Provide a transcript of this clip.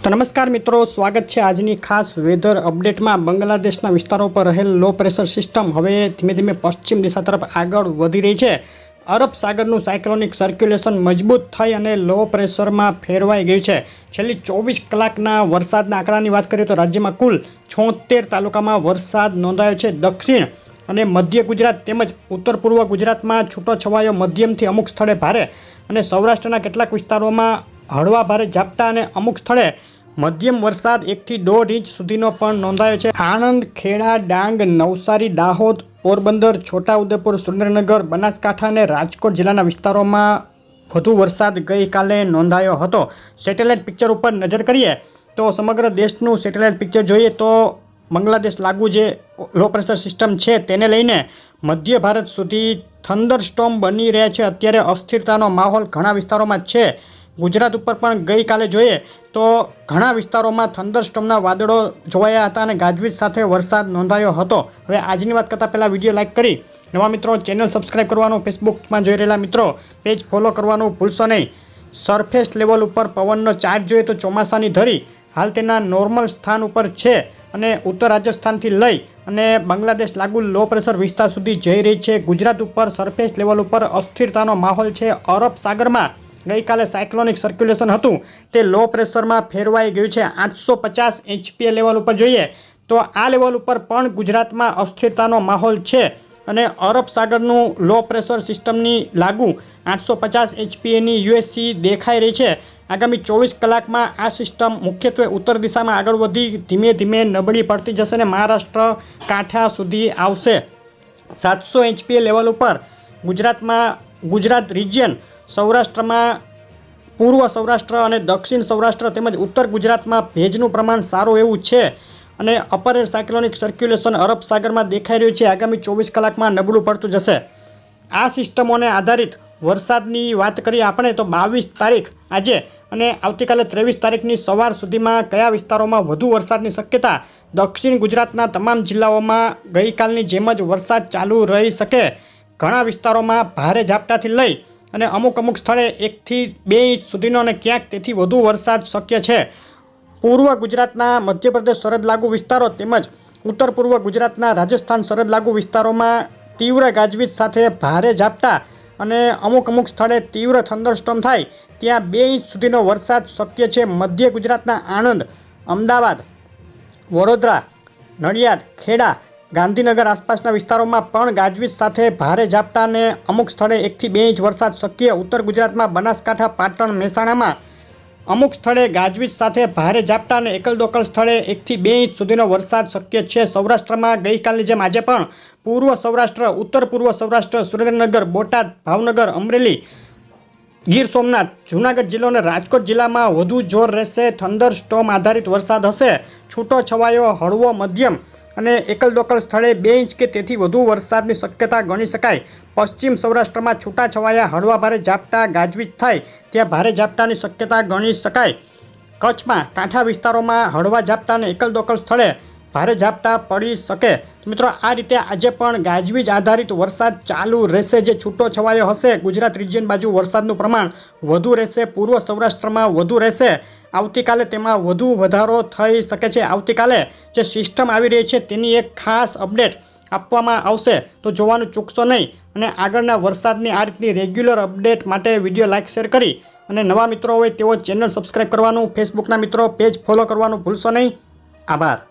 નમસ્કાર મિત્રો, સ્વાગત છે આજની ખાસ વેધર અપડેટમાં બાંગ્લાદેશના વિસ્તારો પર રહેલ લો પ્રેશર સિસ્ટમ હવે ધીમે ધીમે પશ્ચિમ દિશા તરફ આગળ વધી રહી છે. અરબ સાગરનું સાયક્લોનિક સર્ક્યુલેશન મજબૂત થઈ અને લો પ્રેશરમાં ફેરવાઈ ગયું છે. છેલ્લી ચોવીસ કલાકના વરસાદના આંકડાની વાત કરીએ તો રાજ્યમાં કુલ છોતેર તાલુકામાં વરસાદ નોંધાયો છે દક્ષિણ અને મધ્ય ગુજરાત તેમજ ઉત્તર પૂર્વ ગુજરાતમાં છૂટો છવાયો મધ્યમથી અમુક સ્થળે ભારે. અને સૌરાષ્ટ્રના કેટલાક વિસ્તારોમાં હળવા ભારે ઝાપટા અને અમુક સ્થળે મધ્યમ વરસાદ એકથી દોઢ ઇંચ સુધીનો પણ નોંધાયો છે. આણંદ, ખેડા, ડાંગ, નવસારી, દાહોદ, પોરબંદર, છોટાઉદેપુર, સુરેન્દ્રનગર, બનાસકાંઠા અને રાજકોટ જિલ્લાના વિસ્તારોમાં વધુ વરસાદ ગઈકાલે નોંધાયો હતો. સેટેલાઇટ પિક્ચર ઉપર નજર કરીએ તો સમગ્ર દેશનું સેટેલાઇટ પિક્ચર જોઈએ તો બાંગ્લાદેશ લાગુ જે લો પ્રેશર સિસ્ટમ છે તેને લઈને મધ્ય ભારત સુધી થંડર સ્ટોમ બની રહ્યા છે. અત્યારે અસ્થિરતાનો માહોલ ઘણા વિસ્તારોમાં છે. ગુજરાત ઉપર પણ ગઈકાલે જોઈએ તો ઘણા વિસ્તારોમાં થંડરસ્ટોમના વાદળો જોવાયા હતા અને ગાજવીજ સાથે વરસાદ નોંધાયો હતો. હવે આજની વાત કરતાં પહેલાં વીડિયો લાઇક કરી નવા મિત્રો ચેનલ સબસ્ક્રાઈબ કરવાનું ફેસબુકમાં જોઈ રહેલા મિત્રો પેજ ફોલો કરવાનું ભૂલશો નહીં. સરફેસ લેવલ ઉપર પવનનો ચાર્જ જોઈએ તો ચોમાસાની ધરી હાલ તેના નોર્મલ સ્થાન ઉપર છે અને ઉત્તર રાજસ્થાનથી લઈ અને બાંગ્લાદેશ લાગુ લો પ્રેશર વિસ્તાર સુધી જઈ રહી છે. ગુજરાત ઉપર સરફેસ લેવલ ઉપર અસ્થિરતાનો માહોલ છે. અરબ સાગરમાં ગઈકાલે સાયક્લોનિક સર્ક્યુલેશન હતું. તે લો પ્રેશરમાં ફેરવાઈ ગયું છે. આઠસો પચાસ એચપીએ લેવલ ઉપર જોઈએ તો આ લેવલ ઉપર પણ ગુજરાતમાં અસ્થિરતાનો માહોલ છે અને અરબ સાગરનું લો પ્રેશર સિસ્ટમની લાગુ આઠસો પચાસ એચપીએની યુએસસી દેખાઈ રહી છે. આગામી ચોવીસ કલાકમાં આ સિસ્ટમ મુખ્યત્વે ઉત્તર દિશામાં આગળ વધી ધીમે ધીમે નબળી પડતી જશે અને મહારાષ્ટ્ર કાંઠા સુધી આવશે. સાતસો એચપીએ લેવલ ઉપર ગુજરાતમાં ગુજરાત રિજિયન સૌરાષ્ટ્રમાં, પૂર્વ સૌરાષ્ટ્ર અને દક્ષિણ સૌરાષ્ટ્ર તેમજ ઉત્તર ગુજરાતમાં ભેજનું પ્રમાણ સારું એવું છે અને upper air cyclonic circulation Arab સાગરમાં દેખાઈ રહ્યું છે. આગામી ચોવીસ કલાકમાં નબળું પડતું જશે. આ સિસ્ટમોને આધારિત વરસાદની વાત કરીએ આપણે તો બાવીસ તારીખ આજે અને આવતીકાલે ત્રેવીસ તારીખની સવાર સુધીમાં કયા વિસ્તારોમાં વધુ વરસાદની શક્યતા? દક્ષિણ ગુજરાતના તમામ જિલ્લાઓમાં ગઈકાલની જેમ જ વરસાદ ચાલુ રહી શકે. ઘણા વિસ્તારોમાં ભારે ઝાપટાથી લઈ અને અમુક અમુક સ્થળે એકથી બે ઇંચ સુધીનો અને ક્યાંક તેથી વધુ વરસાદ શક્ય છે. પૂર્વ ગુજરાતના મધ્યપ્રદેશ સરહદ લાગુ વિસ્તારો તેમજ ઉત્તર પૂર્વ ગુજરાતના રાજસ્થાન સરહદ લાગુ વિસ્તારોમાં તીવ્ર ગાજવીજ સાથે ભારે ઝાપટા અને અમુક અમુક સ્થળે તીવ્ર થંડરસ્ટોમ થાય ત્યાં બે ઇંચ સુધીનો વરસાદ શક્ય છે. મધ્ય ગુજરાતના આણંદ, અમદાવાદ, વડોદરા, નડિયાદ, ખેડા ગાંધીનગર આસપાસના વિસ્તારોમાં પણ ગાજવીજ સાથે ભારે ઝાપટા અને અમુક સ્થળે એકથી બે ઇંચ વરસાદ શક્ય ઉત્તર ગુજરાતમાં બનાસકાંઠા, પાટણ, મહેસાણામાં. અમુક સ્થળે ગાજવીજ સાથે ભારે ઝાપટા અને એકલ દોકલ સ્થળે એકથી બે ઇંચ સુધીનો વરસાદ શક્ય છે. સૌરાષ્ટ્રમાં ગઈકાલની જેમ આજે પણ પૂર્વ સૌરાષ્ટ્ર, ઉત્તર પૂર્વ સૌરાષ્ટ્ર, સુરેન્દ્રનગર, બોટાદ, ભાવનગર, અમરેલી, ગીર સોમનાથ, જૂનાગઢ જિલ્લો અને રાજકોટ જિલ્લામાં વધુ જોર રહેશે. થંડર સ્ટોમ આધારિત વરસાદ હશે. છૂટો છવાયો, હળવો મધ્યમ અને એકલ દોકલ સ્થળે બે ઇંચ કે તેથી વધુ વરસાદની શક્યતા ગણી શકાય. પશ્ચિમ સૌરાષ્ટ્રમાં છૂટાછવાયા, હળવા ભારે ઝાપટા, ગાજવીજ થાય ત્યાં ભારે ઝાપટાની શક્યતા ગણી શકાય. કચ્છમાં, કાંઠા વિસ્તારોમાં હળવા ઝાપટાને એકલ દોકલ સ્થળે ભારે ઝાપટા પડી શકે. તો મિત્રો, આ રીતે આજે પણ ગાજવીજ આધારિત વરસાદ ચાલુ રહેશે. જે છૂટો છવાયો હશે, ગુજરાત રિજિયન બાજુ વરસાદનું પ્રમાણ વધુ રહેશે. પૂર્વ સૌરાષ્ટ્રમાં વધુ રહેશે. આવતીકાલે તેમાં વધુ વધારો થઈ શકે છે. આવતીકાલે જે સિસ્ટમ આવી રહી છે, તેની એક ખાસ અપડેટ આપવામાં આવશે. તો જોવાનું ચૂકશો નહીં. અને આગળના વરસાદની આ રીતની રેગ્યુલર અપડેટ માટે વીડિયો લાઇક શેર કરી. અને નવા મિત્રો હોય તેઓ ચેનલ સબસ્ક્રાઈબ કરવાનું, ફેસબુકના મિત્રો પેજ ફોલો કરવાનું ભૂલશો નહીં. આભાર.